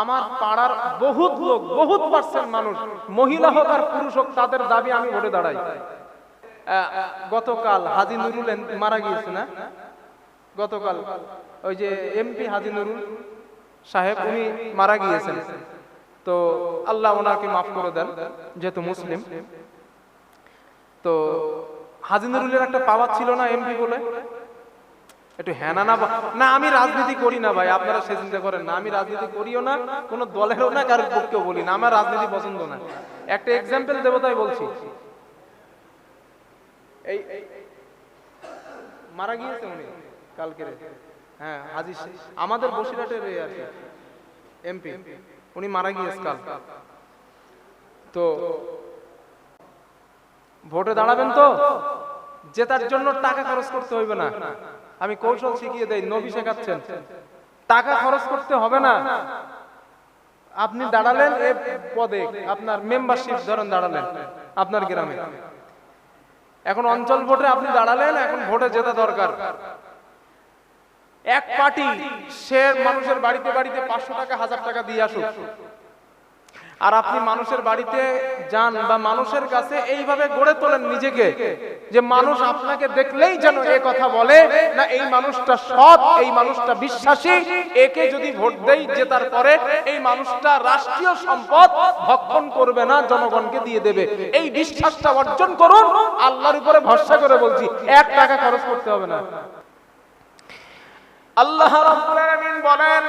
আমার পাড়ার বহুত লোক, বহুত পার্সেন্ট মানুষ, মহিলা হোক আর পুরুষ হোক, তাদের দাবি আমি ভোটে দাঁড়াই। গতকাল হাজি নুরুল মারা গিয়েছে না? গতকাল ওই যে এমপি হাজি নুরুল সাহেব, উনি মারা গিয়েছেন। তো আল্লাহ ওনাকে মাফ করে দেন, যেহেতু মুসলিম। তো হাজি নুরুলের একটা পাওয়ার ছিল না এমপি বলে। একটু হ্যানা না না আমি রাজনীতি করি না ভাই, আপনারা সে চিন্তা করেন না, আমি রাজনীতি করিও না, কোনো দলেরও না, কারোর পক্ষেও বলি না, আমার রাজনীতি পছন্দ না। একটা এক্সাম্পল দেবো তাই বলছি। এই, এই- মারা গিয়েছে উনি কালকে হ্যাঁ হাজি আমাদের বসিরহাটের এ আর কি, এমপি, উনি মারা গিয়েছে কাল। তো ভোটে দাঁড়াবেন তো? জেতার জন্য টাকা খরচ করতে হইবে না। আমি কৌশল শিখিয়ে দেই, নবী শেখাচ্ছেন। টাকা খরচ করতে হবে না। আপনি দাঁড়ালেন এ পদে, আপনার মেম্বারশিপ ধরেন দাঁড়ালেন, আপনার গ্রামে। এখন অঞ্চল ভোটে আপনি দাঁড়ালেন, এখন ভোটে জেতা দরকার। এক পার্টি সে মানুষের বাড়িতে বাড়িতে পাঁচশো টাকা, হাজার টাকা দিয়ে আসুক। আর আপনি মানুষের বাড়িতে যান বা মানুষের কাছে এইভাবে গড়ে তোলেন নিজেকে, যে মানুষ আপনাকে দেখলেই যেন এ কথা বলে, না এই মানুষটা সৎ, এই মানুষটা বিশ্বাসী, একে যদি ভোট দেই জেতার পরে এই মানুষটা রাষ্ট্রীয় সম্পদ ভক্ষণ করবে না, জনগণকে দিয়ে দেবে। এই বিশ্বাসটা অর্জন করুন, আল্লাহর উপরে ভরসা করে বলছি, এক টাকা খরচ করতে হবে না। আল্লাহ বলেন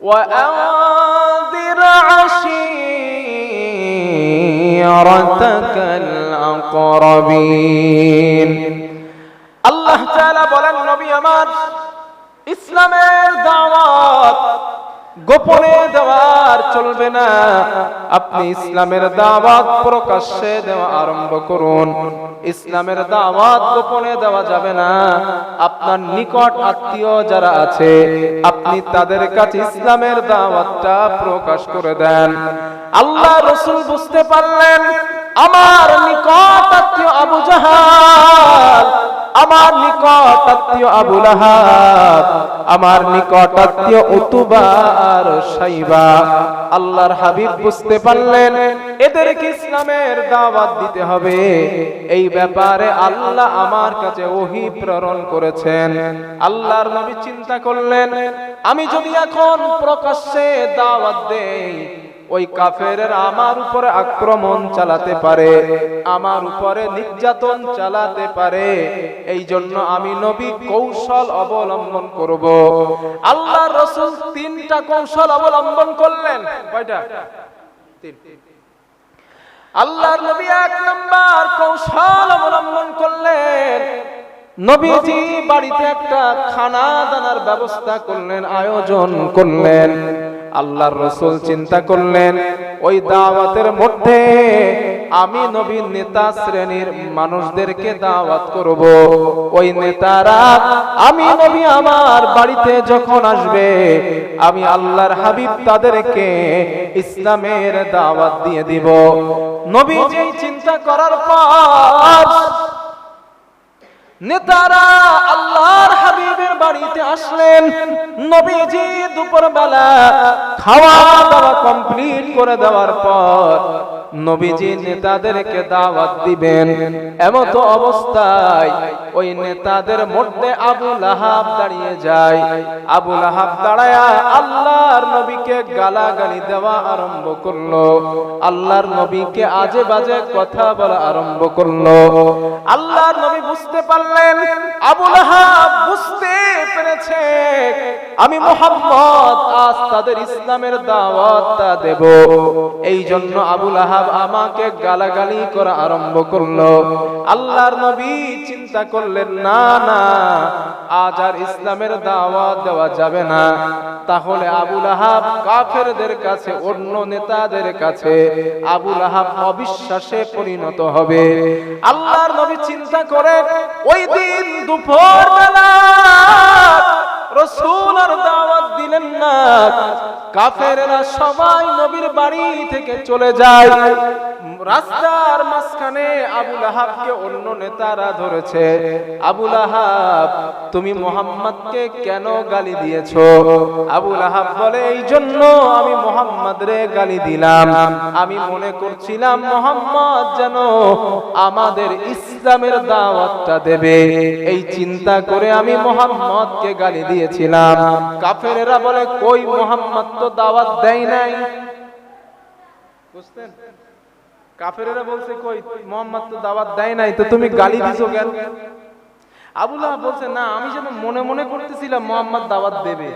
وأنذر عشيرتك الأقربين আল্লাহ তাআলা বলেন নবী আমার ইসলামের দাওয়াত গোপনে দেওয়ার চলবে না। আপনি ইসলামের দাওয়াত প্রকাশ্যে দেওয়া আরম্ভ করুন। ইসলামের দাওয়াত গোপনে দেওয়া যাবে না। আপনার নিকট আত্মীয় যারা আছে, আপনি তাদের কাছে ইসলামের দাওয়াতটা প্রকাশ করে দেন। আল্লাহ রসুল বুঝতে পারলেন, আমার নিকট আত্মীয় আবু জাহাল আমার নিকট আত্মীয় আবু লাহাব, আমার নিকট আত্মীয় উতুবা আর সাইবা। আল্লাহর হাবিব বুঝতে পারলেন এদেরকে ইসলামের দাওয়াত দিতে হবে। এই ব্যাপারে আল্লাহ আমার কাছে ওহি প্রেরণ করেছেন। আল্লাহর নবী চিন্তা করলেন, আমি যদি এখন প্রকাশ্যে দাওয়াত দেই ওই কাফের আমার উপরে আক্রমণ চালাতে পারে, আমার উপরে নির্যাতন চালাতে পারে। এই জন্য আমি নবী কৌশল অবলম্বন করব। আল্লাহ রসুল তিনটা কৌশল অবলম্বন করলেন। কয়টা? আল্লাহর নবী এক নম্বর কৌশল অবলম্বন করলেন। নবীজি বাড়িতে একটা খানা দানার ব্যবস্থা করলেন, আয়োজন করলেন। আল্লাহর রসুল চিন্তা করলেন ওই দাওয়াতের মধ্যে আমি নবীন নেতা শ্রেণির মানুষদেরকে দাওয়াত করব। ওই নেতারা আমি নবী আমার বাড়িতে যখন আসবে আমি আল্লাহর হাবিব তাদেরকে ইসলামের দাওয়াত দিয়ে দিব। নবী যে চিন্তা করার পর নেতারা আল্লাহর হাবিবের বাড়িতে আসলেন। নবীজি দুপুরবেলা খাওয়া দাওয়া কমপ্লিট করে দেওয়ার পর নবীজি নেতাদেরকে দাওয়াত দিবেন। এমত অবস্থায় ওই নেতাদের মধ্যে আবু লাহাব দাঁড়িয়ে যায়। আবু লাহাব দাঁড়ায়া আল্লাহর নবীকে গালাগালি দেওয়া আরম্ভ করল। আল্লাহর নবীকে আজে বাজে কথা বলা আরম্ভ করল। আল্লাহর নবী বুঝতে পারলেন, আবু লাহাব বুঝতে পেরেছে, আমি মোহাম্মদ আজ তাদের ইসলামের দাওয়াতটা দেব। এই জন্য আবু লাহাব আমাকে গালাগালি করা আরম্ভ করল। আল্লাহর নবী চিন্তা করলেন, না না, আজ আর ইসলামের দাওয়াত দেওয়া যাবে না। তাহলে আবুল আহাব কাফেরদের কাছে, অন্য নেতাদের কাছে আবুল আহাব অবিশ্বাসে পরিণত হবে। আল্লাহর নবী চিন্তা করে ওই দিন দুপুর বেলা রসুল আর দাওয়াত দিলেন না। সবাই নবীর বাড়ি থেকে চলে যায়। রাস্তার মাঝখানে আবুল আহাবকে অন্য নেতারা ধরেছে। আবুল আহাব তুমি মোহাম্মদকে কেন গালি আবুল আহাব বলে, এই জন্য আমি মোহাম্মদ রে গালি দিলাম। আমি মনে করছিলাম মোহাম্মদ যেন আমাদের ইসলামের দাওয়াতটা দেবে। এই চিন্তা করে আমি মোহাম্মদকে গালি দিয়েছিলাম। কাফেরেরা বলে, কই মোহাম্মদ, তো দাওয়াত দেয় নাই। বুঝতেন? কাফেরেরা বলছে, কই মোহাম্মদ, তো দাওয়াত দেয় নাই, তো তুমি গালি দিছো কেন? আবুল্লাহ বলছে, না, আমি যেন মনে মনে করতেছিলাম মোহাম্মদ দাওয়াত দেবে।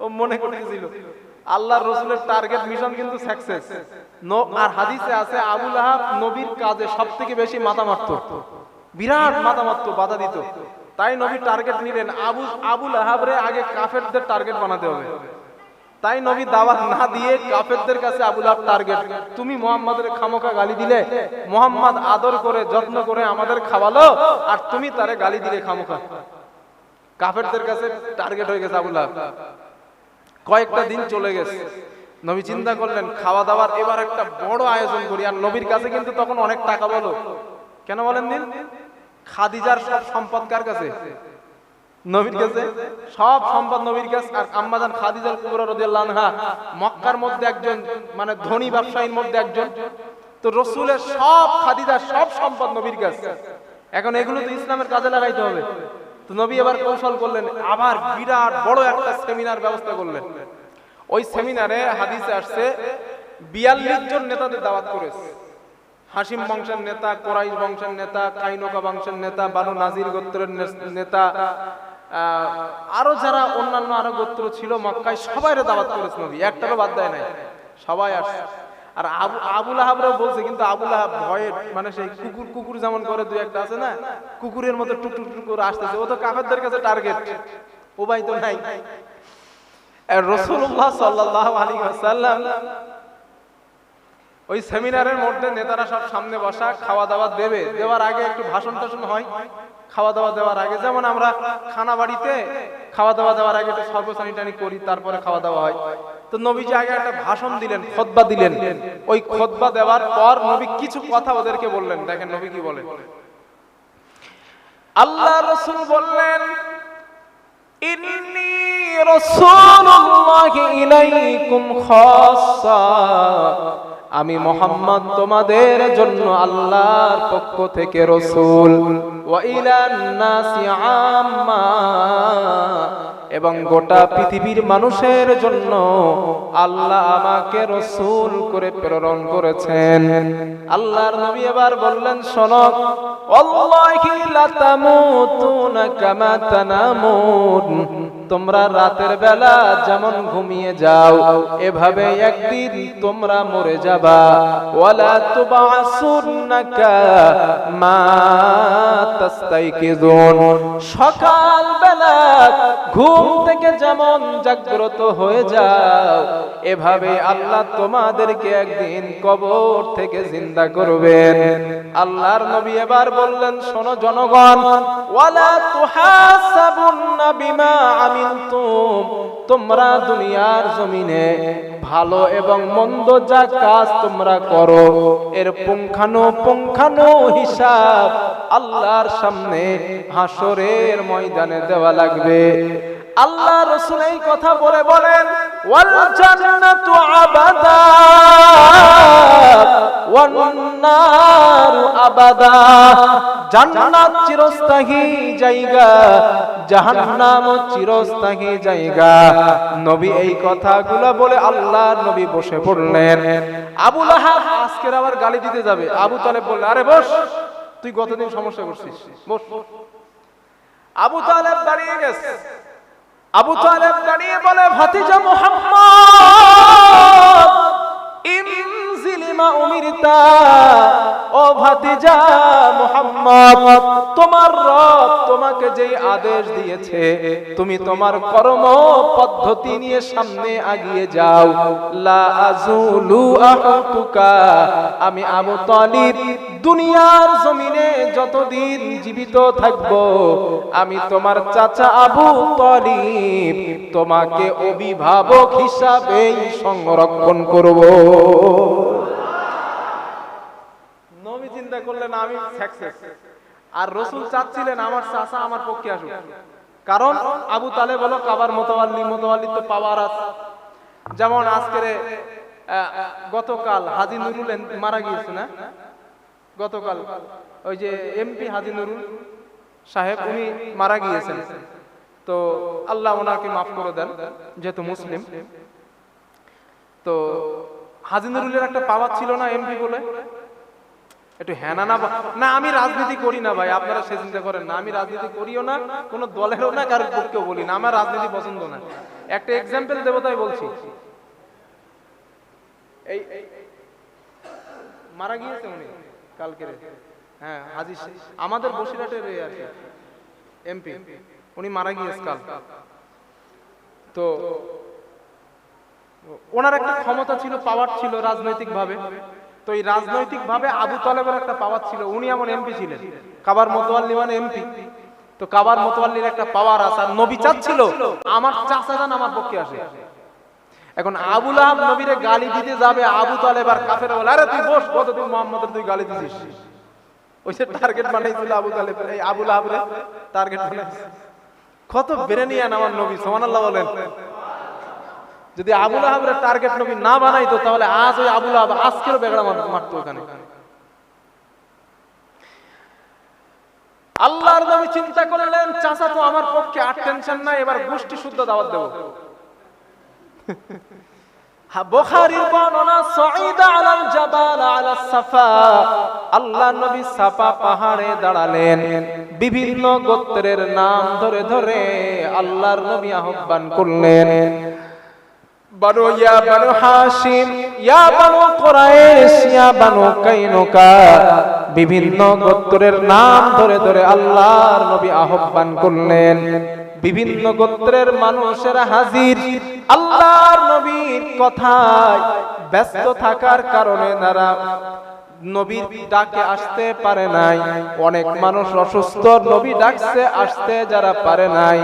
ও মনে করতেছিল। আল্লাহর রসুলের টার্গেট মিশন কিন্তু সাকসেস আর হাদিসে আছে, আবুল আহাব নবীর কাজে সব থেকে বেশি মাথা মারত বিরাট মাথা মারত বাধা দিত। তাই নবী টার্গেট নিলেন। আবু আবুল আহাবরে আগে কাফেরদের টার্গেট বানাতে হবে। তাই নবী দাওয়াত না দিয়ে কাফেরদের কাছে আবুল আহাব টার্গেট তুমি মোহাম্মদের খামোকা গালি দিলে, মোহাম্মদ আদর করে, যত্ন করে আমাদের খাওয়ালো, আর তুমি তারে গালি দিলে খামোকা কাফেরদের কাছে টার্গেট হয়ে গেছে আবুল আহাব কয়েকটা দিন চলে গেছে। নবী চিন্তা করলেন খাওয়া দাওয়ার এবার একটা বড় আয়োজন করি। আর নবীর কাছে কিন্তু তখন অনেক টাকা বলো। কেন বলেন দিন খাদিজার সব সম্পদ কার কাছে? নবীর কাছে। সব সম্পদ নবীর কাছে। আর আম্মাজান খাদিজার কুবরা রাদিয়াল্লাহু আনহা, মক্কার মধ্যে একজন মানে ধনী ব্যবসায়ীর মধ্যে একজন। তো রসুলের সব খাদিজার সব সম্পদ নবীর কাছে। এখন এগুলো তো ইসলামের কাজে লাগাইতে হবে। তো নবী এবার কৌশল করলেন, আবার বিরাট বড় একটা সেমিনার ব্যবস্থা করলেন। ওই সেমিনারে হাদিসে আসছে, বিয়াল্লিশ জন নেতাদের দাওয়াত করেছে। হাসিম বংশের নেতা, কোরাইশ বংশের নেতা, কাইনকা বংশের নেতা, বানু নাজির গোত্রের নেতা আরও যারা অন্যান্য আরও গোত্র ছিল মক্কায়, সবাই দাওয়াত করেছে নবী। একটারও বাদ দেয় নাই। সবাই আসছে। আর আবু আবুল আহাবরাও বলছে, কিন্তু আবুল আহাব ভয়ে মানে সেই কুকুর কুকুর যেমন করে দুই একটা আছে না, কুকুরের মতো টুক টুক টুক করে আসতেছে। ও তো কাফেরদের কাছে টার্গেট উপায় তো নাই। রসুল্লাহ সাল্লাহ আলী ওই সেমিনারের মধ্যে নেতারা সব সামনে বসা খাওয়া দাওয়া দেবে। দেওয়ার আগে একটু ভাষণ টাষণ হয়। খাওয়া দাওয়া দেওয়ার আগে যেমন আমরা খানা বাড়িতে খাওয়া দাওয়া দেওয়ার আগে একটু সর্বসানিটানি করি, তারপরে খাওয়া দাওয়া হয়। তো নবীজি আগে একটা ভাষণ দিলেন, খোদবা দিলেন। ওই খোদবা দেওয়ার পর নবী কিছু কথা ওদেরকে বললেন। দেখেন নবী কি বলেন? আল্লাহ রসুল বললেন, ইন্নি রাসূলুল্লাহ ইলাইকুম খাসসা। আমি মোহাম্মদ তোমাদের জন্য আল্লাহর পক্ষ থেকে রসুল। এবং গোটা পৃথিবীর মানুষের জন্য আল্লাহ আমাকে রসুল করে প্রেরণ করেছেন। আল্লাহর নবী এবার বললেন শোনক ওয়াল্লাহি লাতামুতুনা কামা তোমরা রাতের বেলা যেমন ঘুমিয়ে যাও, এভাবে একদিন তোমরা মরে যাবা। ওয়ালা তুবাসুন্নাকা মা তাস্তাইকিজুন সকাল বেলা ঘুম থেকে যেমন জাগ্রত হয়ে যাও, এভাবে আল্লাহ তোমাদেরকে একদিন কবর থেকে জিন্দা করবেন। আল্লাহর নবী এবার বললেন, শোনো জনগণ, ওয়ালা তুহাসাবুন্না বিমা আমিলতুম তোমরা দুনিয়ার জমিনে ভালো এবং মন্দ যা কাজ তোমরা করো, এর পুঙ্খানো পুঙ্খানো হিসাব আল্লাহর সামনে হাসরের ময়দানে দেওয়া লাগবে। আল্লাহ রসুল এই কথা বলে বলেন জায়গা নবী এই কথাগুলো বলে নবী বসে আজকের আবার গালি দিতে যাবে। আবু তালেব বললেন, আরে বস, তুই গতদিন সমস্যা করছিস বস। আবু তালেব দাঁড়িয়ে গেছে। আবু তালেব দাঁড়িয়ে বলে ভাতিজা মোহাম্মদ উমিরতা, ও ভাতিজা মোহাম্মদ, তোমার রব তোমাকে যেই আদেশ দিয়েছে, তুমি তোমার কর্ম পদ্ধতি নিয়ে সামনে আগিয়ে যাও। লা আজুলু আহুতুকা, আমি আবু তালিব, দুনিয়ার জমিনে যতদিন জীবিত থাকব, আমি তোমার চাচা আবু তালিব তোমাকে অভিভাবক হিসাবেই সংরক্ষণ করব। আমি সাকসেস আর রসুল চাচ্ছিলেন আমার চাচা আমার পক্ষে আসুক। কারণ আবু তালে বলো কাবার মোতাবাল্লি মোতাবাল্লি তো পাওয়ার আছে। যেমন আজকের গতকাল হাজি নুরুল মারা গিয়েছে না? গতকাল ওই যে এমপি হাজি নুরুল সাহেব, উনি মারা গিয়েছেন। তো আল্লাহ ওনাকে মাফ করে দেন, যেহেতু মুসলিম। তো হাজি নুরুলের একটা পাওয়ার ছিল না এমপি বলে। একটু হ্যানা না না, আমি রাজনীতি করি না ভাই, আপনারা সে চিন্তা করেন না, আমি রাজনীতি করিও না, কোনো দলেরও না, কারোর পক্ষেও বলি না, আমার রাজনীতি পছন্দ না। একটা এক্সাম্পল দেবো তাই বলছি। এই মারা গিয়েছে উনি কালকে হ্যাঁ হাজি আমাদের বসিরহাটের আর এমপি। উনি মারা গিয়েছে কাল। তো ওনার একটা ক্ষমতা ছিল পাওয়ার ছিল রাজনৈতিক ভাবে তো এই রাজনৈতিক ভাবে আবু তালেবের একটা পাওয়ার ছিল। উনি এমন এমপি ছিলেন। কাবার মতোয়াল্লি মানে এমপি তো কাবার মতোয়াল্লির একটা পাওয়ার আছে। আর নবী চাচ্ছিল আমার চাচা যান আমার পক্ষে আসে। এখন আবুল আহাব নবীরে গালি দিতে যাবে আবু তালেব আর কাফের বলে, আরে তুই বস, কতদিন মোহাম্মদের তুই গালি দিছিস? ওই যে টার্গেট বানাইছিল আবু তালেব এই আবুল আহাবরে টার্গেট বানাইছে। কত বেরেনিয়ান আমার নবী, সুবহানাল্লাহ বলেন। যদি আবুল আহাবের টার্গেট নবী না বানাইতো, তাহলে আজ ওই আবুল আহাব আজকেও বেগড়া মার- মারতো ওখানে আল্লাহর নবী চিন্তা করলেন, চাচা তো আমার পক্ষে আর টেনশন নাই, এবার গোষ্ঠী শুদ্ধ দাওয়াত দেব। বুখারীর বর্ণনা, সাঈদা আলাল জাবাল আলা সাফা। আল্লাহ নবী সাফা পাহাড়ে দাঁড়ালেন, বিভিন্ন গোত্রের নাম ধরে ধরে আল্লাহর নবী আহ্বান করলেন। বানু ইয়া বানু হাশিম, ইয়া বানু কোরাইশ, ইয়া বানু কাইনুকা। বিভিন্ন গোত্রের নাম ধরে ধরে আল্লাহর নবী আহ্বান করলেন। বিভিন্ন গোত্রের মানুষেরা হাজির। আল্লাহর নবীর কথায় ব্যস্ত থাকার কারণে তারা নবীর ডাকে আসতে পারে নাই। অনেক মানুষ অসুস্থ, নবী ডাকছে আসতে যারা পারে নাই।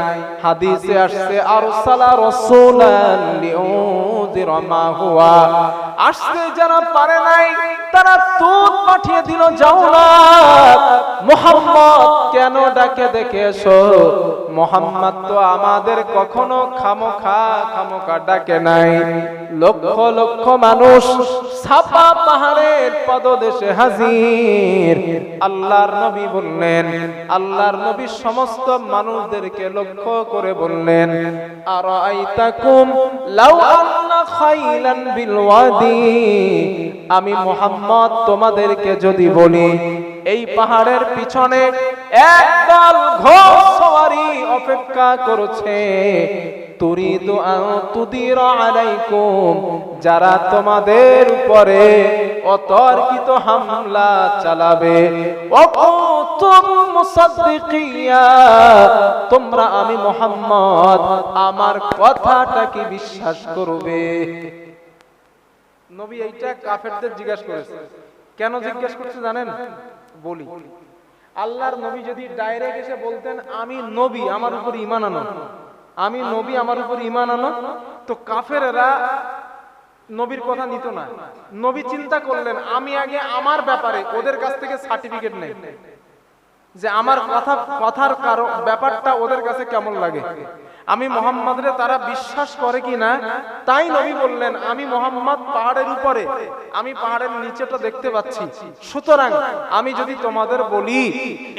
হাদিসে আসছে, আরসালা রাসূলান লিউযিরা হুয়া। আসতে যারা পারে নাই, তারা দূত পাঠিয়ে দিল, যাও না। মোহাম্মদ, কেন ডাকে দেখে এসো মোহাম্মদ তো আমাদের কখনো খামোখা খামোখা ডাকে নাই। লক্ষ লক্ষ মানুষ সাপা পাহাড়ের পদদেশে হাজির। আল্লাহর নবী বললেন, আল্লাহর নবী সমস্ত মানুষদেরকে লক্ষ্য করে বললেন আর আইতাকুম লাউ আন্না খাইলান বিল ওয়াদি আমি মোহাম্মদ তোমাদেরকে যদি বলি, এই পাহাড়ের পিছনে একদল ঘোড়সওয়ারি অপেক্ষা করছে। তুরিদু আন তুদিরা আলাইকুম, যারা তোমাদের উপরে অতর্কিত হামলা চালাবে। তোমরা আমি মোহাম্মদ, আমার কথাটা কি বিশ্বাস করবে? নবী এইটা কাফেরদের জিজ্ঞাসা করেছে। কেন জিজ্ঞাসা করছে জানেন? বলি। আল্লাহর নবী যদি ডাইরেক্ট এসে বলতেন, আমি নবী, আমার উপর ইমান আনো। আমি নবী, আমার উপর ইমান আনো। তো কাফেরেরা নবীর কথা নিত না। নবী চিন্তা করলেন, আমি আগে আমার ব্যাপারে ওদের কাছ থেকে সার্টিফিকেট নেই। যে আমার কথা, কথার কারও ব্যাপারটা ওদের কাছে কেমন লাগে? আমি মোহাম্মদরে তারা বিশ্বাস করে কি না? তাই নবী বললেন আমি মোহাম্মদ পাহাড়ের উপরে আমি পাহাড়ের নিচেটা দেখতে পাচ্ছি। সুতরাং আমি যদি তোমাদের বলি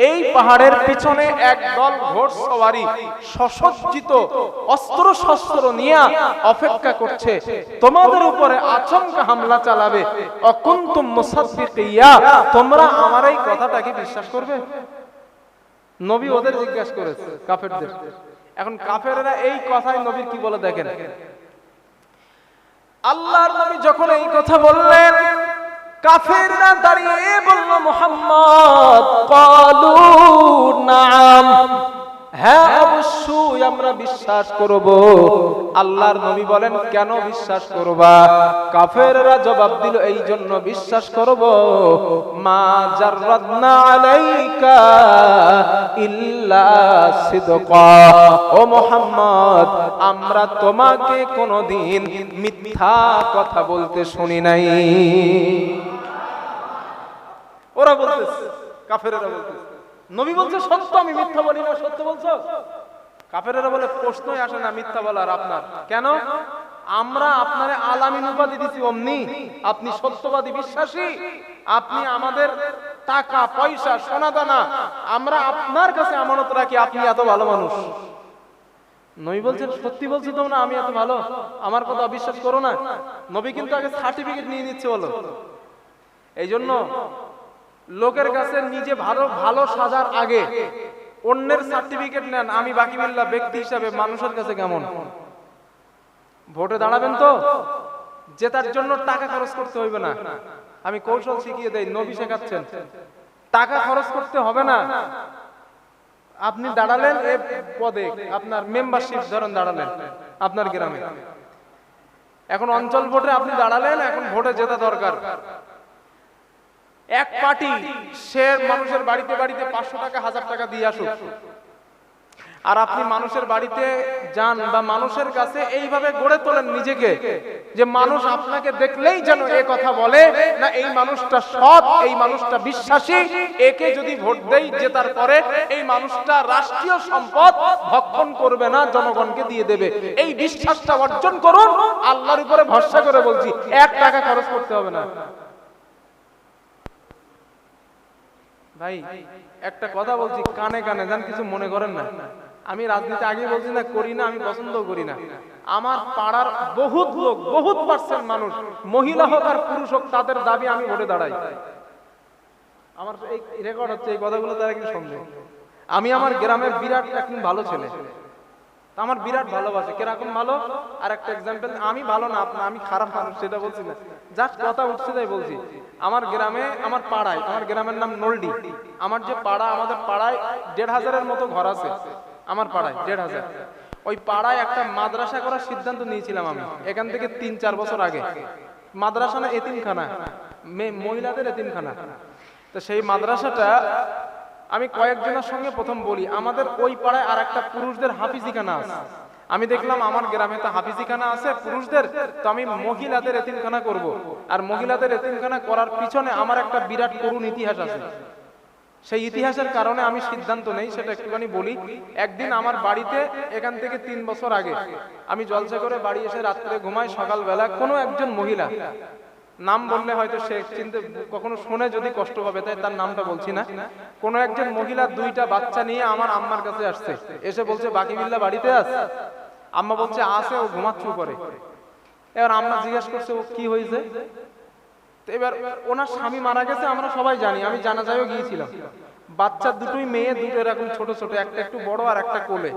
এই পাহাড়ের পিছনে এক একদল ঘোড়সওয়ারি সসজ্জিত অস্ত্র শস্ত্র নিয়ে অপেক্ষা করছে। তোমাদের উপরে আচমকা হামলা চালাবে। অকুন্তুম মুসাদ্দিকিয়া তোমরা আমার এই কথাটাকে বিশ্বাস করবে? নবী ওদের জিজ্ঞাসা করেছে কাফেরদের। এখন কাফেরেরা এই কথাই নবীর কি বলে দেখেন? আল্লাহর নবী যখন এই কথা বললেন, কাফেররা দাঁড়িয়ে বলল, মোহাম্মদ, কলু, নাম। হ্যাঁ অবশ্যই আমরা বিশ্বাস করব। আল্লাহর নবী বলেন কেন বিশ্বাস করবা? কাফেররা জবাব দিল এই জন্য বিশ্বাস করব। মা জাররাদনা আলাইকা ইল্লা সিদকা। ও মোহাম্মদ আমরা তোমাকে কোনোদিন মিথ্যা কথা বলতে শুনি নাই। ওরা বলতেছে কাফেরেরা বলতেছে। নবী বলছে, সত্য, আমি মিথ্যা বলি না, সত্য বলছো? কাফেরেরা বলে, প্রশ্নই আসে না, মিথ্যা বলার আপনার। কেন? আমরা আপনারে আলামিন উপাধি দিছি অমনি। আপনি সত্যবাদী বিশ্বাসী। আপনি আমাদের টাকা, পয়সা সোনা দানা আমরা আপনার কাছে আমানত রাখি, আপনি এত ভালো মানুষ। নবী বলছেন, সত্যি বলছি তো না আমি এত ভালো? আমার কথা অবিশ্বাস করো না? নবী কিন্তু আগে সার্টিফিকেট নিয়ে নিচ্ছে বলো। এই জন্য লোকের কাছে নিজে ভালো ভালো সাজার আগে অন্যের সার্টিফিকেট নেন। আমি বাকি বিল্লাহ ব্যক্তি হিসাবে মানুষের কাছে কেমন? ভোটে দাঁড়াবেন তো? জেতার জন্য টাকা খরচ করতে হইবে না। আমি কৌশল শিখিয়ে দেই, নবী শেখাচ্ছেন। টাকা খরচ করতে হবে না। আপনি দাঁড়ালেন এ পদে, আপনার মেম্বারশিপ ধরেন দাঁড়ালেন, আপনার গ্রামে। এখন অঞ্চল ভোটে আপনি দাঁড়ালেন, এখন ভোটে জেতা দরকার। এক পার্টি সে মানুষের বাড়িতে বাড়িতে পাঁচশো টাকা, হাজার টাকা দিয়ে আসুক। আর আপনি মানুষের বাড়িতে যান বা মানুষের কাছে এইভাবে গড়ে তোলেন নিজেকে, যে মানুষ আপনাকে দেখলেই যেন এ কথা বলে, না এই মানুষটা সৎ, এই মানুষটা বিশ্বাসী, একে যদি ভোট দেই জেতার পরে এই মানুষটা রাষ্ট্রীয় সম্পদ ভক্ষণ করবে না, জনগণকে দিয়ে দেবে। এই বিশ্বাসটা অর্জন করুন, আল্লাহর উপরে ভরসা করে বলছি, এক টাকা খরচ করতে হবে না। ভাই, একটা কথা বলছি, কানে কানে, যান কিছু মনে করেন না। আমি রাজনীতি আগে বলছি না, করি না, আমি পছন্দ করি না। আমার পাড়ার বহুত লোক, বহুত পার্সেন্ট মানুষ, মহিলা হোক আর পুরুষ হোক, তাদের দাবি আমি ভোটে দাঁড়াই। আমার এই রেকর্ড হচ্ছে, এই কথাগুলো তারা কিন্তু সন্দেহ আমি আমার গ্রামের বিরাট একজন ভালো ছেলে। আমার বিরাট ভালোবাসে। কীরকম ভালো? আর একটা এক্সাম্পল আমি ভালো না আপনার আমি খারাপ মানুষ, সেটা বলছি না। জাস্ট কথা উঠছে তাই বলছি। আমার গ্রামে, আমার পাড়ায়, আমার গ্রামের নাম নলডি। আমার যে পাড়া, আমাদের পাড়ায় দেড় হাজারের মতো ঘর আছে। আমার পাড়ায়, দেড় হাজার। ওই পাড়ায় একটা মাদ্রাসা করার সিদ্ধান্ত নিয়েছিলাম আমি, এখান থেকে তিন, চার বছর আগে। মাদ্রাসা না এতিমখানা? মহিলাদের এতিমখানা। তো সেই মাদ্রাসাটা আমি কয়েকজনের সঙ্গে প্রথম বলি, আমাদের ওই পাড়ায় আর একটা পুরুষদের হাফিজিখানা আছে। আমি দেখলাম আমার গ্রামে তো হাফিজিখানা আছে, পুরুষদের, তো আমি মহিলাদের এতিমখানা করব। আর মহিলাদের এতিমখানা করার পিছনে আমার একটা বিরাট করুণ ইতিহাস আছে। সেই ইতিহাসের কারণে আমি সিদ্ধান্ত নেই, সেটা একটুখানি বলি। একদিন আমার বাড়িতে, এখান থেকে তিন বছর আগে, আমি জলসা করে বাড়ি এসে রাত্রে ঘুমাই, সকালবেলা কোনো একজন মহিলা নাম বললে হয়তো সে চিনতে কখনো শুনে যদি কষ্ট পাবে, তাই তার নামটা বলছি না। কোন একজন মহিলা দুইটা বাচ্চা নিয়ে আমার আম্মার কাছে আসছে। এসে বলছে, বাকি বিল্লা বাড়িতে আস। আম্মা বলছে, আসে, ও ঘুমাচ্ছু করে এবার আম্মা জিজ্ঞাসা করছে, ও কি হয়েছে? এবার ওনার স্বামী মারা গেছে, আমরা সবাই জানি, আমি জানা যায়ও গিয়েছিলাম। বাচ্চা দুটোই মেয়ে, দুটো এরকম ছোট ছোট, একটা একটু বড় আর একটা কোলে।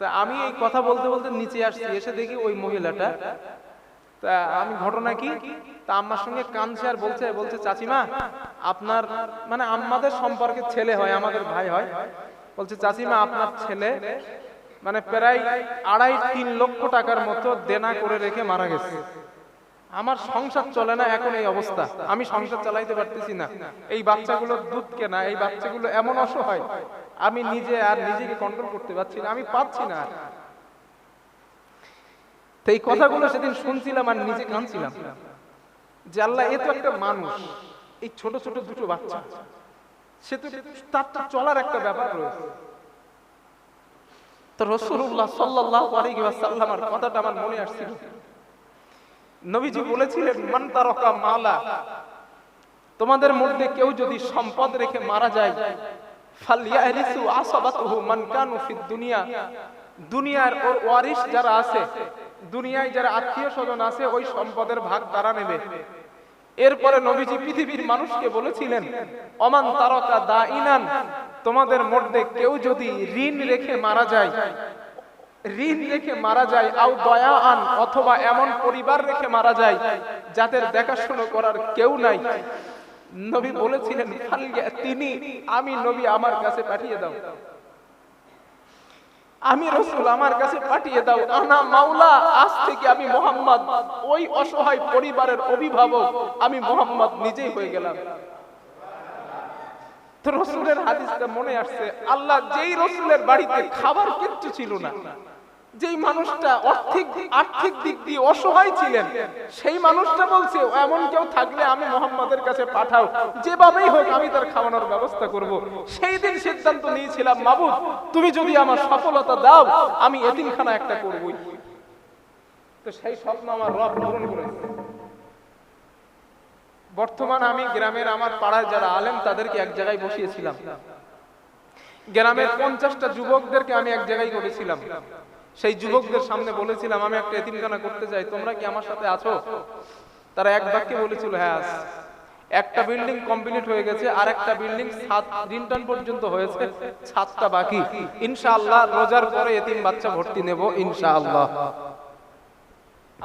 তা আমি এই কথা বলতে বলতে নিচে আসছি, এসে দেখি ওই মহিলাটা তা আমি ঘটনা কি? তা আম্মার সঙ্গে কাঁদছে আর বলছে বলছে, চাচিমা, আপনার মানে আমাদের সম্পর্কে ছেলে হয়, আমাদের ভাই হয়। বলছে, চাচিমা, আপনার ছেলে মানে প্রায় আড়াই তিন লক্ষ টাকার মতো দেনা করে রেখে মারা গেছে। আমার সংসার চলে না এখন এই অবস্থা। আমি সংসার চালাইতে পারতেছি না। এই বাচ্চাগুলোর দুধ কেনা, এই বাচ্চাগুলো এমন অসহায়। আমি নিজে আর নিজেকে কন্ট্রোল করতে পারছি না। আমি পাচ্ছি না। তো এই কথাগুলো সেদিন শুনছিলাম আর নিজে কাঁদছিলাম। যে আল্লাহ, এ তো একটা মানুষ, এই ছোট ছোট দুটো বাচ্চা। সে তো তার চলার একটা ব্যাপার রয়েছে। তো রসুল্লাহ সাল্লাহ কথাটা আমার মনে আসছিল। নবীজি বলেছিলেন, মান তারকা মালা। তোমাদের মধ্যে কেউ যদি সম্পদ রেখে মারা যায় আসাবাতুহু মান কানু ফিদ দুনিয়া। দুনিয়ার ওর ওয়ারিস যারা আছে দুনিয়ায় যারা আত্মীয় স্বজন আছে, ওই সম্পদের ভাগ তারা নেবে। এরপরে নবীজি পৃথিবীর মানুষকে বলেছিলেন, অমান তারকা দা ইনান তোমাদের মধ্যে কেউ যদি ঋণ রেখে মারা যায়, ঋণ রেখে মারা যায়, আও দয়া আন অথবা এমন পরিবার রেখে মারা যায়, যাদের দেখাশুনো করার কেউ নাই। নবী বলেছিলেন তিনি আমি নবী আমার কাছে পাঠিয়ে দাও। আমি রসুল আমার কাছে পাঠিয়ে দাও। আনা মাওলা, আজ থেকে আমি মোহাম্মদ। ওই অসহায় পরিবারের অভিভাবক আমি মোহাম্মদ নিজেই হয়ে গেলাম। রসুলের হাদিসটা মনে আসছে, আল্লাহ যেই রসুলের বাড়িতে খাবার কিচ্ছু ছিল না যেই মানুষটা আর্থিক আর্থিক দিক দিয়ে অসহায় ছিলেন, সেই মানুষটা বলছে, এমন কেউ থাকলে আমি মোহাম্মদের কাছে পাঠাও। যেভাবেই হোক আমি তার খাওয়ানোর ব্যবস্থা করব। সেই দিন সিদ্ধান্ত নিয়েছিলাম, মাবুদ, তুমি যদি আমার সফলতা দাও, আমি এতিমখানা একটা করবই। তো সেই স্বপ্ন আমার রব পূরণ করেছে। বর্তমান আমি গ্রামের আমার পাড়ায় যারা আলেম, তাদেরকে এক জায়গায় বসিয়েছিলাম। গ্রামের পঞ্চাশটা যুবকদেরকে আমি এক জায়গায় করেছিলাম সেই যুবকদের সামনে বলেছিলাম, আমি একটা এতিমখানা করতে চাই, তোমরা কি আমার সাথে আছো? তারা এক বাক্যে বলেছিল হ্যাঁ একটা বিল্ডিং কমপ্লিট হয়ে গেছে আর একটা বিল্ডিং সাত দিনটান পর্যন্ত হয়েছে, সাতটা বাকি। ইনশাআল্লাহ রোজার পরে এতিম বাচ্চা ভর্তি নেব, ইনশাআল্লাহ।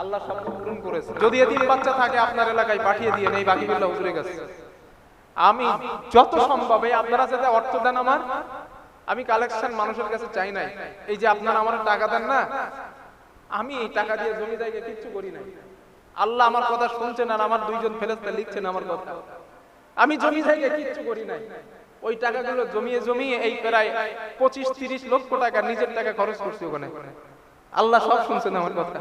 আল্লাহ শব্দ পূরণ করেছে। যদি এতিম বাচ্চা থাকে, আপনার এলাকায় পাঠিয়ে দিয়ে নেই বাকি বিল্লাহ হুজুরে গেছে। আমি যত সম্ভব আপনারা যাতে অর্থ দেন আমার। আমি কালেকশন মানুষের কাছে চাই নাই। এই যে আপনারা আমার টাকা দেন না, আমি এই টাকা দিয়ে জমি জায়গায় কিচ্ছু করি নাই। আল্লাহ আমার কথা শুনছেন আর আমার দুইজন ফেরেস্তা লিখছেন আমার কথা। আমি জমি জায়গায় কিচ্ছু করি নাই। ওই টাকাগুলো জমিয়ে জমিয়ে এই প্রায় পঁচিশ তিরিশ লক্ষ টাকা নিজের টাকা খরচ করছি ওখানে। আল্লাহ সব শুনছেন আমার কথা।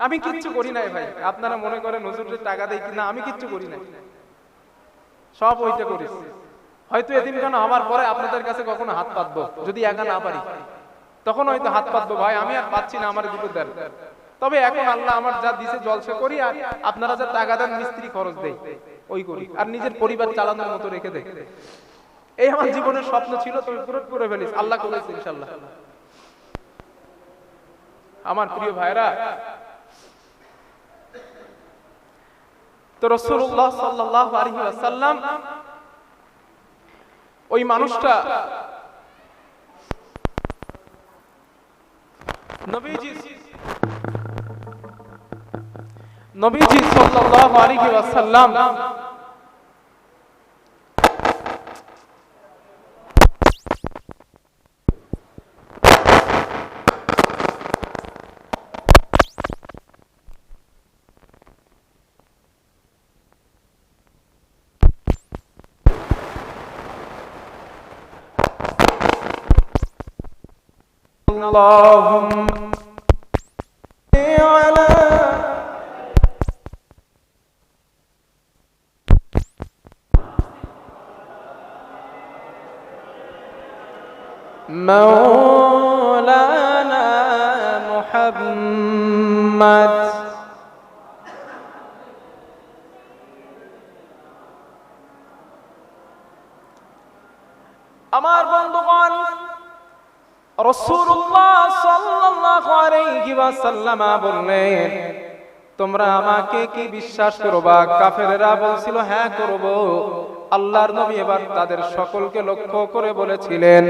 আমি কিচ্ছু করি নাই ভাই। আপনারা মনে করেন হুজুরের টাকা দেয় কিনা, আমি কিচ্ছু করি নাই। সব ওইটা করিস। হয়তো এতিমখানা হওয়ার পরে আপনাদের কাছে কখনো হাত পাতবো, যদি একা না পারি। তখন হয়তো হাত পাতবো, ভাই, আমি আর পাচ্ছি না আমার দুটো দেন তবে এখন আল্লাহ আমার যা দিছে জলসা করি আর আপনারা যা টাকা দেন, মিস্ত্রি খরচ দেই, ওই করি। আর নিজের পরিবার চালানোর মতো রেখে দেয় এই আমার জীবনের স্বপ্ন ছিল তুমি পুরো করে ফেলিস আল্লাহ করেছে ইনশাল্লাহ আমার প্রিয় ভাইরা তো রসুল্লাহ সাল্লাহ আলহি আসাল্লাম ওই মানুষটা নবীজি নবীজি সাল্লাল্লাহু আলাইহি ওয়াসাল্লাম اللهم على مولانا ওয়াসাল্লাম বললেন, তোমরা আমাকে কি বিশ্বাস করবা? কাফেরেরা বলছিল হ্যাঁ করব। আল্লাহর নবী এবার তাদের সকলকে লক্ষ্য করে বলেছিলেন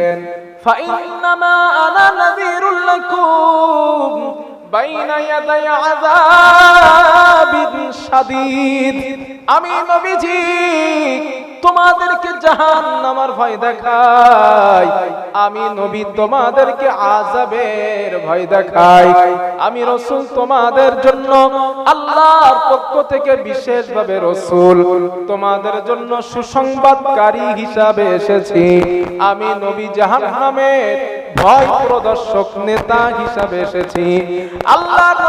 আমি নবীজি তোমাদেরকে জাহান্নামের ভয় দেখাই আমি নবী তোমাদেরকে আজাবের ভয় দেখাই আমি রসুল তোমাদের জন্য আল্লাহর পক্ষ থেকে বিশেষভাবে রসুল। তোমাদের জন্য সুসংবাদকারী হিসাবে এসেছি। আমি নবী জাহান্নামের ভয় প্রদর্শক নেতা হিসাবে এসেছি। আল্লাহর